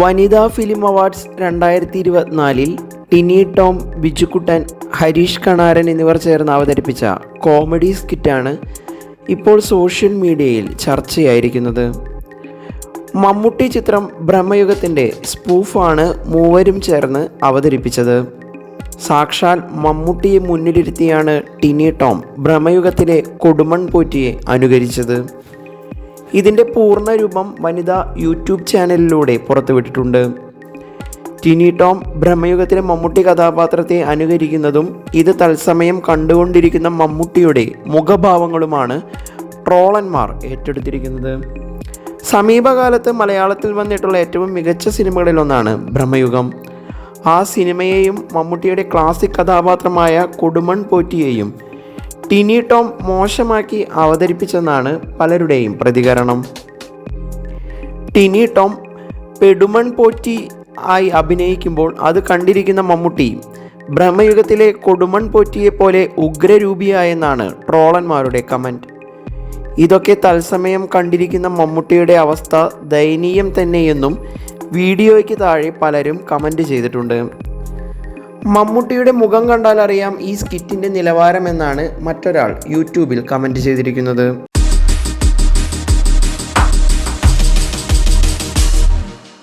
വനിതാ film awards രണ്ടായിരത്തി ഇരുപത്തിനാലിൽ ടിനി ടോം ബിജുക്കുട്ടൻ ഹരീഷ് കണാരൻ എന്നിവർ ചേർന്ന് അവതരിപ്പിച്ച കോമഡി സ്കിറ്റാണ് ഇപ്പോൾ സോഷ്യൽ മീഡിയയിൽ ചർച്ചയായിരിക്കുന്നത്. മമ്മൂട്ടി ചിത്രം ബ്രഹ്മയുഗത്തിന്റെ സ്പൂഫാണ് മൂവരും ചേർന്ന് അവതരിപ്പിച്ചത്. സാക്ഷാൽ മമ്മൂട്ടിയെ മുന്നിലിരുത്തിയാണ് ടിനി ടോം ബ്രഹ്മയുഗത്തിലെ കൊടുമൺ പോറ്റിയെ അനുകരിച്ചത്. ഇതിന്റെ പൂർണ രൂപം വനിത യൂട്യൂബ് ചാനലിലൂടെ പുറത്തുവിട്ടിട്ടുണ്ട്. ടിനി ടോം ബ്രഹ്മയുഗത്തിലെ മമ്മൂട്ടി കഥാപാത്രത്തെ അനുകരിക്കുന്നതും ഇത് തത്സമയം കണ്ടുകൊണ്ടിരിക്കുന്ന മമ്മൂട്ടിയുടെ മുഖഭാവങ്ങളുമാണ് ട്രോളന്മാർ ഏറ്റെടുത്തിരിക്കുന്നത്. സമീപകാലത്ത് മലയാളത്തിൽ വന്നിട്ടുള്ള ഏറ്റവും മികച്ച സിനിമകളിലൊന്നാണ് ബ്രഹ്മയുഗം. ആ സിനിമയെയും മമ്മൂട്ടിയുടെ ക്ലാസിക് കഥാപാത്രമായ കൊടുമൺ പോറ്റിയെയും ടിനി ടോം മോശമാക്കി അവതരിപ്പിച്ചെന്നാണ് പലരുടെയും പ്രതികരണം. ടിനി ടോം പെടുമൺ പോറ്റി ആയി അഭിനയിക്കുമ്പോൾ അത് കണ്ടിരിക്കുന്ന മമ്മൂട്ടി ബ്രഹ്മയുഗത്തിലെ കൊടുമൺ പോറ്റിയെ പോലെ ഉഗ്രരൂപിയായെന്നാണ് ട്രോളന്മാരുടെ കമന്റ് ഇതൊക്കെ തത്സമയം കണ്ടിരിക്കുന്ന മമ്മൂട്ടിയുടെ അവസ്ഥ ദയനീയം തന്നെയെന്നും വീഡിയോയ്ക്ക് താഴെ പലരും കമന്റ് ചെയ്തിട്ടുണ്ട്. മമ്മൂട്ടിയുടെ മുഖം കണ്ടാൽ അറിയാം ഈ സ്കിറ്റിന്റെ നിലവാരം എന്നാണ് മറ്റൊരാൾ യൂട്യൂബിൽ കമന്റ് ചെയ്തിരിക്കുന്നത്.